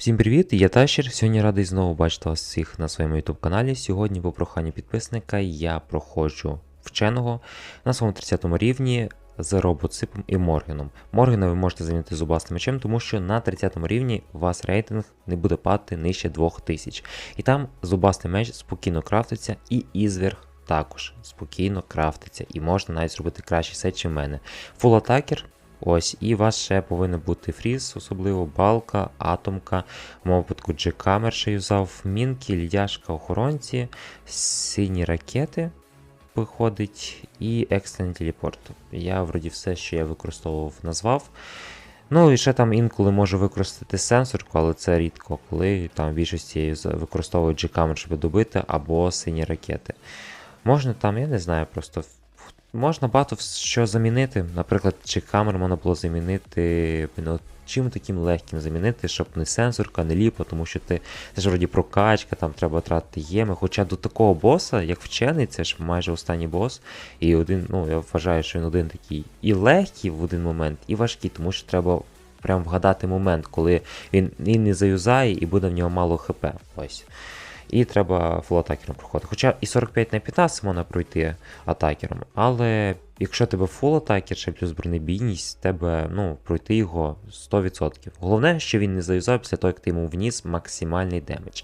Всім привіт, я Тащер. Сьогодні радий знову бачити вас всіх на своєму YouTube каналі. Сьогодні, по проханню підписника, я проходжу вченого на своєму 30 рівні з робоципом і Моргеном. Моргена ви можете замінити зубастим мечем, тому що на 30 рівні у вас рейтинг не буде падати нижче 2000. І там зубастий меч спокійно крафтиться, і ізверг також спокійно крафтиться. І можна навіть зробити кращий сет, в мене. Фул атакер. Ось, і у вас ще повинен бути фріз, особливо балка, атомка, в моєму випадку джекамер ще юзав, мінки, льяшка, охоронці, сині ракети виходить, і екстрений телепорт. Я вроді все, що я використовував, назвав. Ну і ще там інколи можу використати сенсорку, але це рідко, коли там більшості юза- використовую джекамер, щоб добити, або сині ракети. Можна там, я не знаю, просто Можна багато що замінити. Наприклад, чи камер можна було замінити ну, чим таким легким замінити, щоб не сенсорка, не ліпо, тому що ти це ж вроді прокачка, там треба тратити єми. Хоча до такого боса, як вчений, це ж майже останній бос. І один, ну я вважаю, що він один такий і легкий в один момент, і важкий, тому що треба прям вгадати момент, коли він, він не заюзає і буде в нього мало хп. Ось. І треба фул-атакером проходити. Хоча і 45 на 15 можна пройти атакером, але якщо тебе фул атакер, ще плюс бронебійність, тебе ну, пройти його 100%. Головне, що він не заюзав після того, як ти йому вніс максимальний демедж.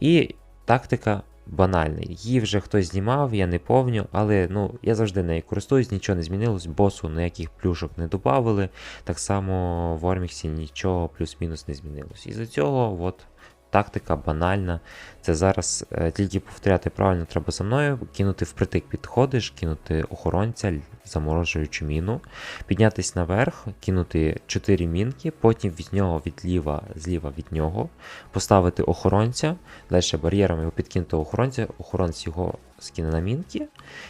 І тактика банальна. Її вже хтось знімав, я не помню, але ну, я завжди нею користуюсь, нічого не змінилось, босу ніяких плюшок не додавали. Так само в Орміксі нічого плюс-мінус не змінилось. І за цього от, тактика банальна. Це зараз е, тільки повторяти правильно треба за мною, кинути впритик підходиш, кинути охоронця, заморожуючу міну, піднятись наверх, кинути 4 мінки, потім від нього відліва, зліва від нього, поставити охоронця, далі бар'єром його підкинути охоронця, охоронець його скине на мінки,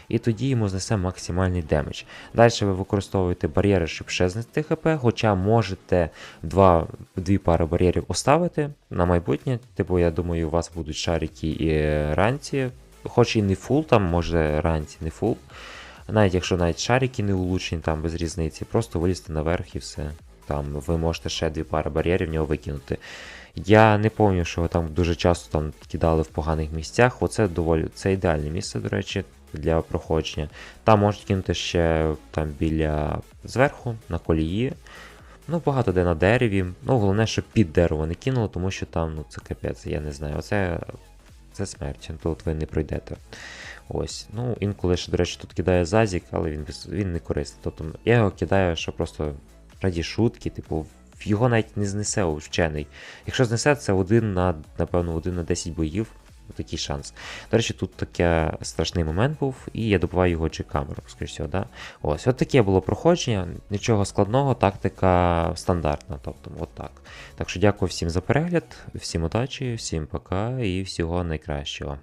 і тоді йому знесе максимальний демедж. Далі ви використовуєте бар'єри, щоб ще знести ХП, хоча можете два, дві пари бар'єрів оставити на майбутнє. Типу, я думаю, у вас будуть шарики і ранці, хоч і не фул, там може ранці не фул. Навіть якщо навіть шарики не улучшені, там без різниці, просто вилізти наверх і все. Там ви можете ще дві пари бар'єрів в нього викинути. Я не пам'ятаю, що там дуже часто там кидали в поганих місцях. Оце доволі це ідеальне місце, до речі, для проходження. Там можуть кинути ще там біля зверху, на колії. Ну, багато де на дереві. Ну, головне, щоб під дерево не кинуло, тому що там, ну, це капець, я не знаю. Оце це смерть, тут ви не пройдете. Ось. Ну, інколи ще, до речі, тут кидає зазік, але він, він не корисний. Тобто я його кидаю, що просто раді шутки, типу, його навіть не знесе вчений. Якщо знесе, це один на, напевно, один на 10 боїв. Такий шанс. До речі, тут таке страшний момент був, і я добуваю його чи камеру, скоріш всього, да? Ось, от таке було проходження, нічого складного, тактика стандартна. Тобто, от так. Так що дякую всім за перегляд, всім удачі, всім пока і всього найкращого.